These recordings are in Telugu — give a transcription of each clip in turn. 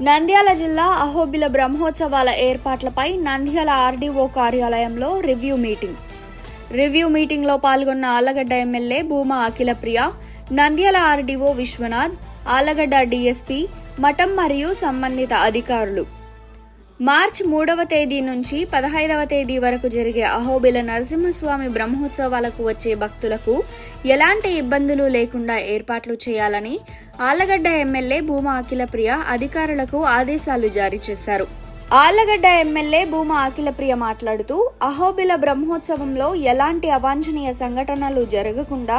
నంద్యాల జిల్లా అహోబిల బ్రహ్మోత్సవాల ఏర్పాట్లపై నంద్యాల ఆర్డీఓ కార్యాలయంలో రివ్యూ మీటింగ్. రివ్యూ మీటింగ్లో పాల్గొన్న Allagadda MLA Bhuma Akhilapriya Nandyal RDO Vishwanath Allagadda DSP మఠం మరియు సంబంధిత అధికారులు. మార్చి మూడవ తేదీ నుంచి పదహైదవ తేదీ వరకు జరిగే అహోబిల నరసింహస్వామి బ్రహ్మోత్సవాలకు వచ్చే భక్తులకు ఎలాంటి ఇబ్బందులు లేకుండా ఏర్పాట్లు చేయాలని ఆళ్ళగడ్డ ఎమ్మెల్యే భూమా అఖిలప్రియ అధికారులకు ఆదేశాలు జారీ చేశారు. ఆళ్ళగడ్డ ఎమ్మెల్యే భూమా అఖిలప్రియ మాట్లాడుతూ అహోబిల బ్రహ్మోత్సవంలో ఎలాంటి అవాంఛనీయ సంఘటనలు జరగకుండా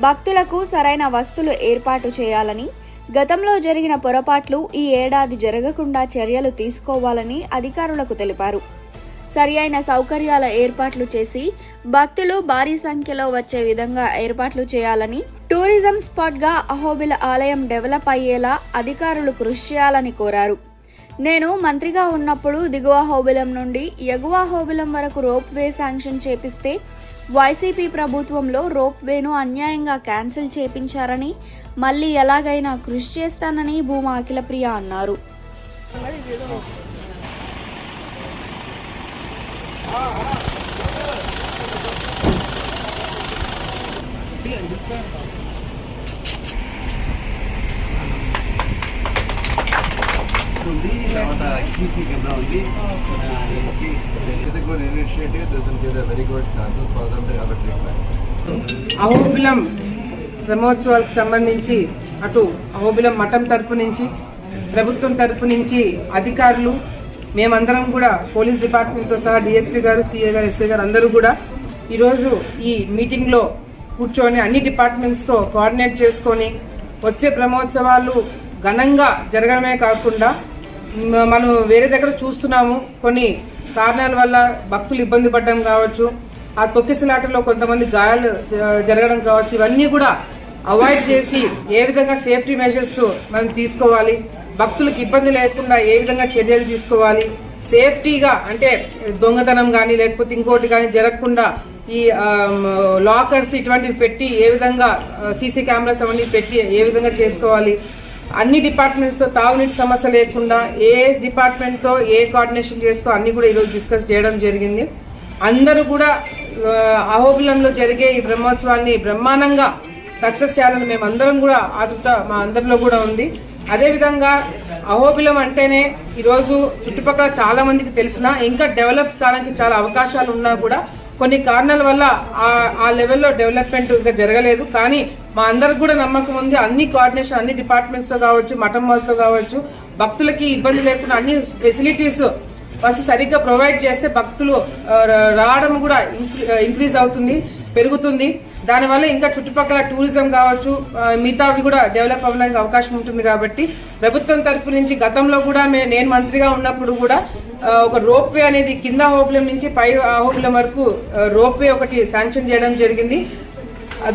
భక్తులకు సరైన వస్తువులు ఏర్పాటు చేయాలని గతంలో జరిగిన పొరపాట్లు ఈ ఏడాది జరగకుండా చర్యలు తీసుకోవాలని అధికారులకు తెలిపారు. సరియైన సౌకర్యాల ఏర్పాట్లు చేసి భక్తులు భారీ సంఖ్యలో వచ్చే విధంగా ఏర్పాట్లు చేయాలని టూరిజం స్పాట్గా అహోబిల ఆలయం డెవలప్ అయ్యేలా అధికారులు కృషి చేయాలని కోరారు. నేను మంత్రిగా ఉన్నప్పుడు దిగువ హోబిలం నుండి ఎగువ హోబిలం వరకు రోప్ వే శాంక్షన్ చేపిస్తే వైసీపీ ప్రభుత్వంలో రోప్ వేను అన్యాయంగా క్యాన్సిల్ చేపించారని మళ్ళీ ఎలాగైనా కృషి చేస్తానని భూమా అఖిలప్రియ అన్నారు. ఉంది తర్వాత సీసీ కెమెరా ఉంది. అహోబిలం బ్రహ్మోత్సవాలకు సంబంధించి అటు అహోబిలం మఠం తరపు నుంచి ప్రభుత్వం తరపు నుంచి అధికారులు మేమందరం కూడా పోలీస్ డిపార్ట్మెంట్తో సహా డిఎస్పీ గారు సిఏ గారు ఎస్ఐ గారు అందరూ కూడా ఈరోజు ఈ మీటింగ్లో కూర్చొని అన్ని డిపార్ట్మెంట్స్తో కోఆర్డినేట్ చేసుకొని వచ్చే బ్రహ్మోత్సవాలు ఘనంగా జరగడమే కాకుండా మనం వేరే దగ్గర చూస్తున్నాము. కొన్ని కారణాల వల్ల భక్తులు ఇబ్బంది పడడం కావచ్చు ఆ తొక్కిసలాటలో కొంతమంది గాయాలు జ- జరగడం కావచ్చు ఇవన్నీ కూడా అవాయిడ్ చేసి ఏ విధంగా సేఫ్టీ మెజర్స్ మనం తీసుకోవాలి భక్తులకు ఇబ్బంది లేకుండా ఏ విధంగా చర్యలు తీసుకోవాలి సేఫ్టీగా అంటే దొంగతనం కానీ లేకపోతే ఇంకోటి కానీ జరగకుండా ఈ లాకర్స్ ఇటువంటివి పెట్టి ఏ విధంగా సీసీ కెమెరాస్ అవన్నీ పెట్టి ఏ విధంగా చేసుకోవాలి అన్ని డిపార్ట్మెంట్స్తో తాగునీటి సమస్య లేకుండా ఏ డిపార్ట్మెంట్తో ఏ కోఆర్డినేషన్ చేసుకో అన్ని కూడా ఈరోజు డిస్కస్ చేయడం జరిగింది. అందరూ కూడా అహోబిలంలో జరిగే ఈ బ్రహ్మోత్సవాన్ని బ్రహ్మాండంగా సక్సెస్ చేయాలని మేము అందరం కూడా ఆతృత మా అందరిలో కూడా ఉంది. అదేవిధంగా అహోబిలం అంటేనే ఈరోజు చుట్టుపక్కల చాలా మందికి తెలిసిన ఇంకా డెవలప్ కావడానికి చాలా అవకాశాలు ఉన్నా కూడా కొన్ని కారణాల వల్ల ఆ- ఆ లెవెల్లో డెవలప్మెంట్ ఇంకా జరగలేదు. కానీ మా అందరికి కూడా నమ్మకం ఉంది. అన్ని కోఆర్డినేషన్ అన్ని డిపార్ట్మెంట్స్తో కావచ్చు మఠం వాళ్ళతో కావచ్చు భక్తులకి ఇబ్బంది లేకుండా అన్ని ఫెసిలిటీస్ ఫస్ట్ సరిగ్గా ప్రొవైడ్ చేస్తే భక్తులు రావడం కూడా ఇంక్రీజ్ అవుతుంది పెరుగుతుంది. దానివల్ల ఇంకా చుట్టుపక్కల టూరిజం కావచ్చు మిగతావి కూడా డెవలప్ అవ్వడానికి అవకాశం ఉంటుంది కాబట్టి ప్రభుత్వం తరపు నుంచి గతంలో కూడా నేను మంత్రిగా ఉన్నప్పుడు కూడా ఒక రోప్ వే అనేది కింద హోబులం నుంచి పై హోబులం వరకు రోప్ వే ఒకటి శాంక్షన్ చేయడం జరిగింది.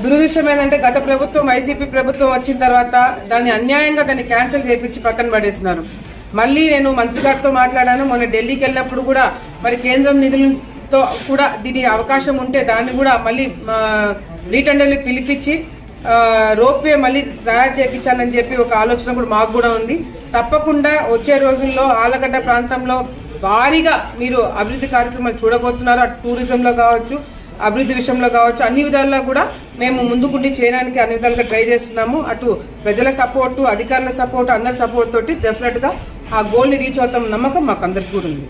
దురదృష్టం ఏంటంటే గత ప్రభుత్వం వైసీపీ ప్రభుత్వం వచ్చిన తర్వాత దాన్ని అన్యాయంగా దాన్ని క్యాన్సిల్ చేయించి పక్కన పడేస్తున్నారు. మళ్ళీ నేను మంత్రి గారితో మాట్లాడాను. మొన్న ఢిల్లీకి వెళ్ళినప్పుడు కూడా మరి కేంద్రం నిధులతో కూడా దీని అవకాశం ఉంటే దాన్ని కూడా మళ్ళీ రీటెండర్లు పిలిపించి రోప్వే మళ్ళీ తయారు చేయించాలని చెప్పి ఒక ఆలోచన కూడా మాకు కూడా ఉంది. తప్పకుండా వచ్చే రోజుల్లో ఆలగడ్డ ప్రాంతంలో భారీగా మీరు అభివృద్ధి కార్యక్రమాలు చూడబోతున్నారు. అటు టూరిజంలో కావచ్చు అభివృద్ధి విషయంలో కావచ్చు అన్ని విధాల్లో కూడా మేము ముందుకుండి చేయడానికి అన్ని విధాలుగా ట్రై చేస్తున్నాము. అటు ప్రజల సపోర్టు అధికారుల సపోర్టు అందరి సపోర్ట్ తోటి డెఫినెట్గా ఆ గోల్ని రీచ్ అవుతాం నమ్మకం మాకు అందరికీ కూడా ఉంది.